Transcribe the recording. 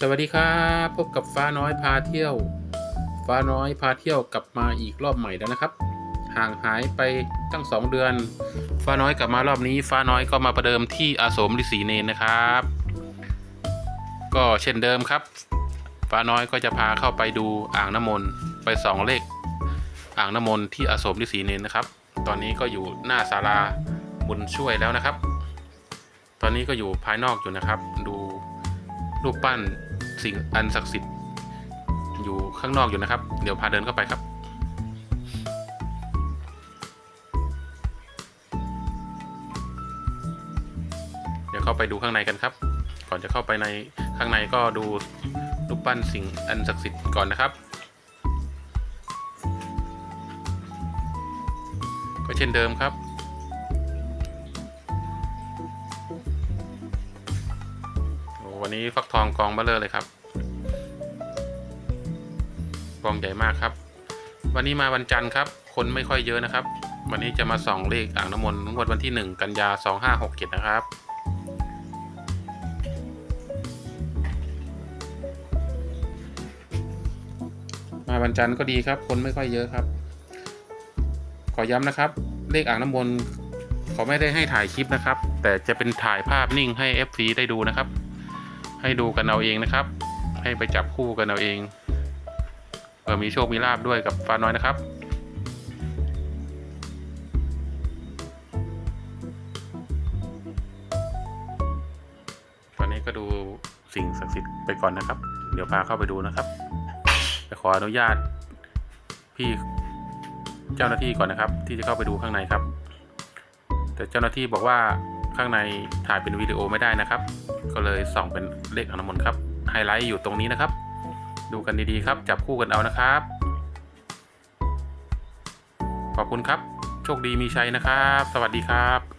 สวัสดีครับพบกับฟ้าน้อยพาเที่ยว ฟ้าน้อยพาเที่ยวกลับมาอีกรอบใหม่แล้วนะครับ ห่างหายไปตั้งสองเดือน ฟ้าน้อยกลับมารอบนี้ ฟ้าน้อยก็มาประเดิมที่อาสมฤาษีเนนนะครับ ก็เช่นเดิมครับ ฟ้าน้อยก็จะพาเข้าไปดูอ่างน้ำมนต์ไปสองเลข อ่างน้ำมนต์ที่อาสมฤาษีเนนนะครับ ตอนนี้ก็อยู่หน้าศาลาบุญช่วยแล้วนะครับ ตอนนี้ก็อยู่ภายนอกอยู่นะครับ ดูรูปปั้น สิ่งอันศักดิ์สิทธิ์อยู่ข้างนอกอยู่นะครับ เดี๋ยวพาเดินเข้าไปครับ เดี๋ยวเข้าไปดูข้างในกันครับ ก่อนจะเข้าไปในข้างในก็ดูรูปปั้นสิ่งอันศักดิ์สิทธิ์ก่อนนะครับ ก็เช่นเดิมครับ วันนี้ฟักทองกองเบลเลอร์เลยครับ กองใหญ่มากครับ วันนี้มาวันจันทร์ครับ คนไม่ค่อยเยอะนะครับ วันนี้จะมาส่องเลขอ่างน้ำมนต์งวดวันที่ 1 กันยา 2567 นะครับมาวันจันทร์ก็ดีครับ คนไม่ค่อยเยอะครับ ขอย้ำนะครับ เลขอ่างน้ำมนต์เขาไม่ได้ให้ถ่ายคลิปนะครับ แต่จะเป็นถ่ายภาพนิ่งให้ FC ได้ดูนะครับ ให้ดูกันเอาเองนะครับ ให้ไปจับคู่กันเอาเองเผื่อมีโชคมีลาบด้วยกับฟ้าน้อยนะครับตอนนี้ก็ดูสิ่งศักดิ์สิทธิ์ไปก่อนนะครับ เดี๋ยวพาเข้าไปดูนะครับไปขออนุญาต พี่เจ้าหน้าที่ก่อนนะครับ ที่จะเข้าไปดูข้างในครับ แต่เจ้าหน้าที่บอกว่า ข้างในถ่ายเป็นวิดีโอไม่ได้นะครับ ก็เลยส่องเป็นเลขอนางน้ำมน์ครับ ไฮไลท์อยู่ตรงนี้นะครับ ดูกันดีๆครับ จับคู่กันเอานะครับ ขอบคุณครับ โชคดีมีชัยนะครับ สวัสดีครับ